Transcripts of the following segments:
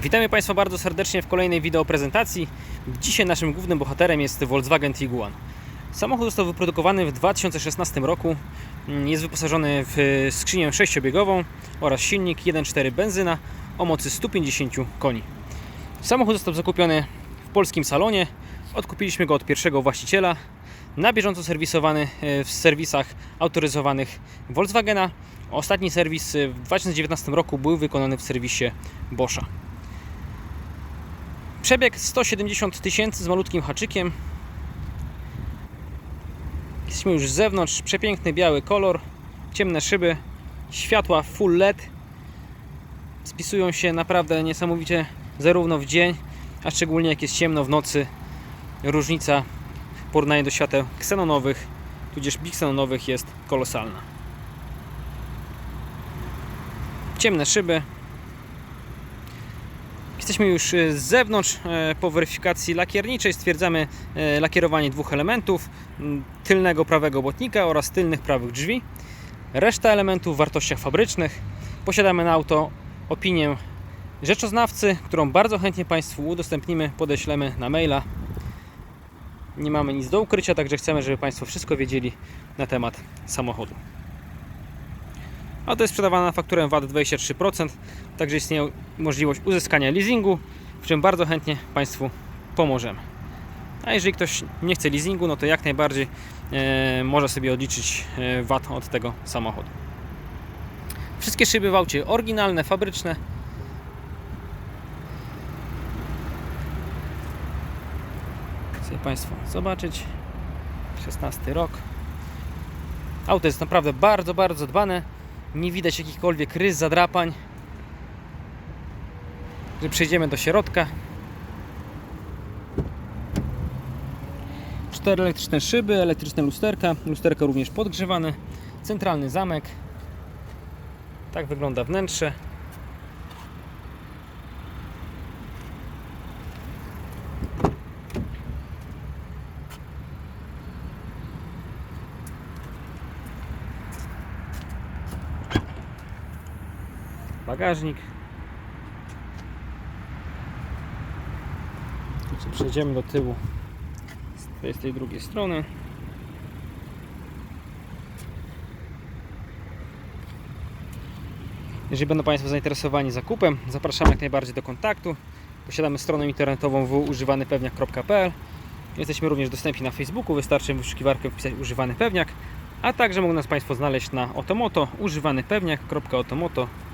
Witamy Państwa bardzo serdecznie w kolejnej wideo prezentacji. Dzisiaj naszym głównym bohaterem jest Volkswagen Tiguan. Samochód został wyprodukowany w 2016 roku. Jest wyposażony w skrzynię sześciobiegową oraz silnik 1.4 benzyna o mocy 150 koni. Samochód został zakupiony w polskim salonie. Odkupiliśmy go od pierwszego właściciela. Na bieżąco serwisowany e, w serwisach autoryzowanych Volkswagena. Ostatni serwis e, w 2019 roku był wykonany w serwisie Boscha. Przebieg 170 tysięcy z malutkim haczykiem. Jesteśmy już z zewnątrz. Przepiękny biały kolor, ciemne szyby, światła full LED. Spisują się naprawdę niesamowicie zarówno w dzień, a szczególnie jak jest ciemno w nocy. Różnica w porównaniu do świateł ksenonowych, tudzież biksenonowych jest kolosalna. Ciemne szyby, Jesteśmy już e, z zewnątrz. e, Po weryfikacji lakierniczej stwierdzamy e, lakierowanie dwóch elementów: tylnego prawego błotnika oraz tylnych prawych drzwi. Reszta elementów w wartościach fabrycznych. Posiadamy na auto opinię rzeczoznawcy, którą bardzo chętnie Państwu udostępnimy, podeślemy na maila. Nie mamy nic do ukrycia, także chcemy, żeby Państwo wszystko wiedzieli na temat samochodu. A to jest sprzedawana na fakturę VAT 23%, także istnieje możliwość uzyskania leasingu, w czym bardzo chętnie Państwu pomożemy. A jeżeli ktoś nie chce leasingu, no to jak najbardziej e, może sobie odliczyć e, VAT od tego samochodu. Wszystkie szyby w aucie oryginalne, fabryczne. Chcę Państwo zobaczyć. 16 rok. Auto jest naprawdę bardzo, bardzo dbane. Nie widać jakichkolwiek rys, zadrapań. Że przejdziemy do środka. Cztery elektryczne szyby, elektryczne lusterka, lusterka również podgrzewane, centralny zamek. Tak wygląda wnętrze. Bagażnik. Tu przejdziemy do tyłu z tej, drugiej strony. Jeżeli będą Państwo zainteresowani zakupem, zapraszamy jak najbardziej do kontaktu. Posiadamy stronę internetową www.używanepewniak.pl Jesteśmy również dostępni na Facebooku, wystarczy w wyszukiwarkę wpisać używany pewniak, a także mogą nas Państwo znaleźć na otomoto używanypewniak.otomoto.pl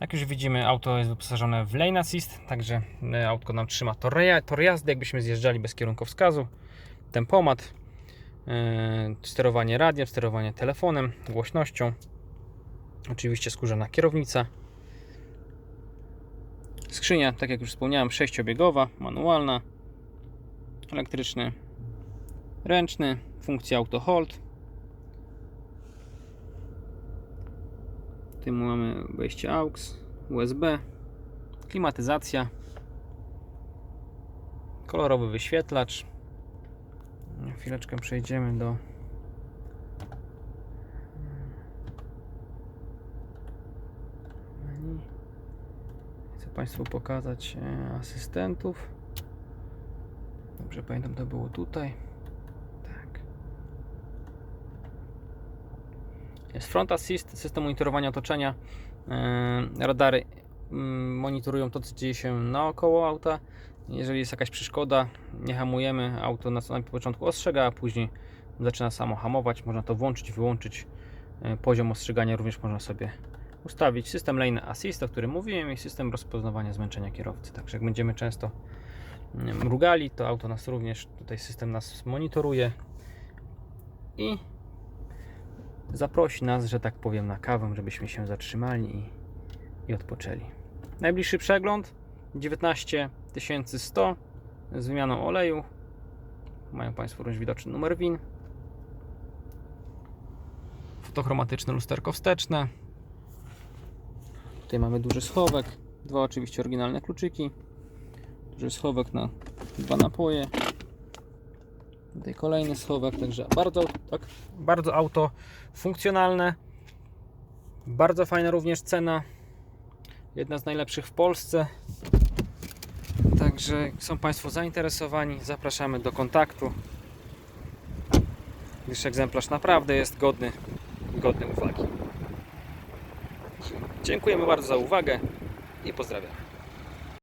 jak najbardziej chętnie podjedziemy, żeby Państwo sprawdzili auto i mieli pewność, w jakim samochód jest w stanie. Przebieg 172 128 km. Jeszcze dla nowego nabywcy pół baku paliwa. Jak już widzimy, auto jest wyposażone w lane assist, także e, autko nam trzyma tor, tor jazdy, jakbyśmy zjeżdżali bez kierunkowskazu. Tempomat, e, sterowanie radiem, sterowanie telefonem, głośnością. Oczywiście skórzana kierownica. Skrzynia, tak jak już wspomniałem, sześciobiegowa, manualna, elektryczny, ręczny, funkcja auto hold. Tym mamy wejście AUX, USB, klimatyzacja, kolorowy wyświetlacz. Chwileczkę przejdziemy do. Chcę Państwu pokazać e, asystentów. Dobrze pamiętam, to było tutaj. Tak. Jest front assist, system monitorowania otoczenia. E, Radary mm, monitorują to, co dzieje się naokoło auta. Jeżeli jest jakaś przeszkoda, nie hamujemy, auto na samym początku ostrzega, a później zaczyna samo hamować. Można to włączyć, wyłączyć. E, Poziom ostrzegania również można sobie ustawić. System Lane Assist, o którym mówiłem, i system rozpoznawania zmęczenia kierowcy. Także jak będziemy często mm, mrugali, to auto nas również, tutaj system nas monitoruje i zaprosi nas, że tak powiem, na kawę, żebyśmy się zatrzymali i, i odpoczęli. Najbliższy przegląd 19 100 z wymianą oleju Mają Państwo również widoczny numer WIN. Fotochromatyczne lusterko wsteczne. Tutaj mamy duży schowek. Dwa oczywiście oryginalne kluczyki. Duży schowek na dwa napoje. Tutaj kolejny schowek, także bardzo, tak, bardzo auto funkcjonalne. Bardzo fajna również cena. Jedna z najlepszych w Polsce. Także są Państwo zainteresowani, zapraszamy do kontaktu. Gdyż egzemplarz naprawdę jest godny, godny uwagi. Dziękujemy bardzo za uwagę i pozdrawiam.